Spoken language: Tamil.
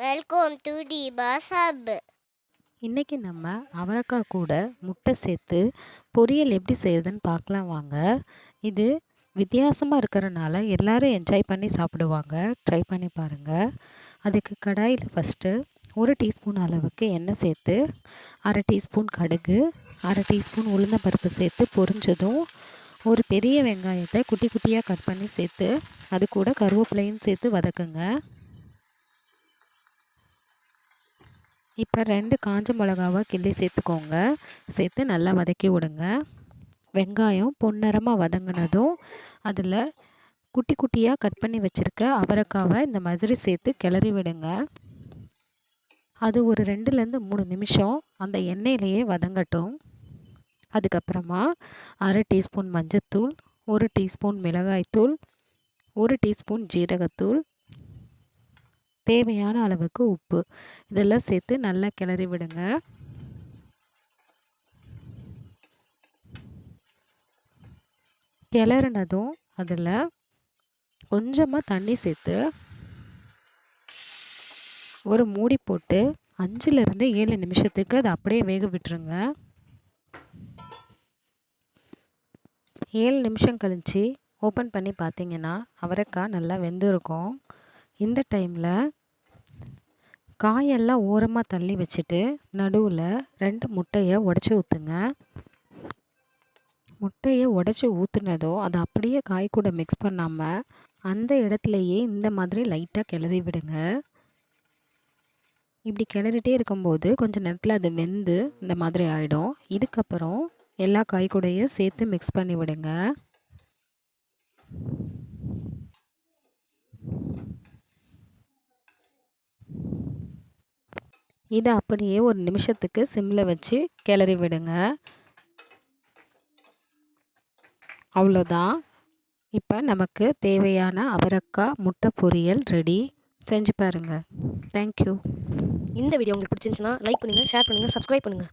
வெல்கம் டு டிபாஸ் ஹப் இன்றைக்கி நம்ம அவரைக்காய் கூட முட்டை சேர்த்து பொரியல் எப்படி செய்யுதுன்னு பார்க்கலாம் வாங்க. இது வித்தியாசமாக இருக்கிறனால எல்லாரும் என்ஜாய் பண்ணி சாப்பிடுவாங்க. ட்ரை பண்ணி பாருங்கள் அதுக்கு கடாயில் ஃபஸ்ட்டு ஒரு டீஸ்பூன் அளவுக்கு எண்ணெய் சேர்த்து அரை டீஸ்பூன் கடுகு அரை டீஸ்பூன் உளுந்தம்பருப்பு சேர்த்து பொரிஞ்சதும் ஒரு பெரிய வெங்காயத்தை குட்டி குட்டியாக கட் பண்ணி சேர்த்து அது கூட கருவேப்பிலையும் சேர்த்து வதக்குங்க. இப்போ ரெண்டு காஞ்ச மிளகாவை கிள்ளி சேர்த்துக்கோங்க. சேர்த்து நல்லா வதக்கி விடுங்க. வெங்காயம் பொன்னிறமாக வதங்கினதும் அதில் குட்டி குட்டியாக கட் பண்ணி வச்சுருக்க அவரைக்காவை இந்த மாதிரி சேர்த்து கிளறி விடுங்க. அது ஒரு ரெண்டுலேருந்து மூணு நிமிஷம் அந்த எண்ணெயிலேயே வதங்கட்டும். அதுக்கப்புறமா அரை டீஸ்பூன் மஞ்சத்தூள் ஒரு டீஸ்பூன் மிளகாய்த்தூள் ஒரு டீஸ்பூன் ஜீரகத்தூள் தேவையான அளவுக்கு உப்பு. இதெல்லாம் சேர்த்து நல்லா கிளறி விடுங்க. கிளறினதும் அதில் கொஞ்சமாக தண்ணி சேர்த்து ஒரு மூடி போட்டு அஞ்சுலேருந்து ஏழு நிமிஷத்துக்கு அதை அப்படியே வேக விட்டுருங்க. ஏழு நிமிஷம் கழித்து ஓப்பன் பண்ணி பார்த்தீங்கன்னா அவரைக்காய் நல்லா வெந்திருக்கும். இந்த டைமில் காயெல்லாம் ஓரமாக தள்ளி வச்சுட்டு நடுவில் ரெண்டு முட்டையை உடச்சி ஊற்றுங்க முட்டையை உடச்சி ஊற்றுனதோ அதை அப்படியே காய் கூட மிக்ஸ் பண்ணாமல் அந்த இடத்துலையே இந்த மாதிரி லைட்டாக கிளறி விடுங்க. இப்படி கிளறிட்டே இருக்கும்போது கொஞ்சம் நேரத்தில் அது வெந்து இந்த மாதிரி ஆகிடும் இதுக்கப்புறம் எல்லா காய் கூடையும் சேர்த்து மிக்ஸ் பண்ணி விடுங்க. இதை அப்படியே ஒரு நிமிஷத்துக்கு சிம்மில் வச்சு கிளறி விடுங்க. அவ்வளோதான். இப்போ நமக்கு தேவையான அவரக்காய் முட்டை பொரியல் ரெடி. செஞ்சு பாருங்கள் தேங்க்யூ இந்த வீடியோ உங்களுக்கு பிடிச்சிருந்துச்சுன்னா லைக் பண்ணுங்கள் ஷேர் பண்ணுங்கள் சப்ஸ்கிரைப் பண்ணுங்கள்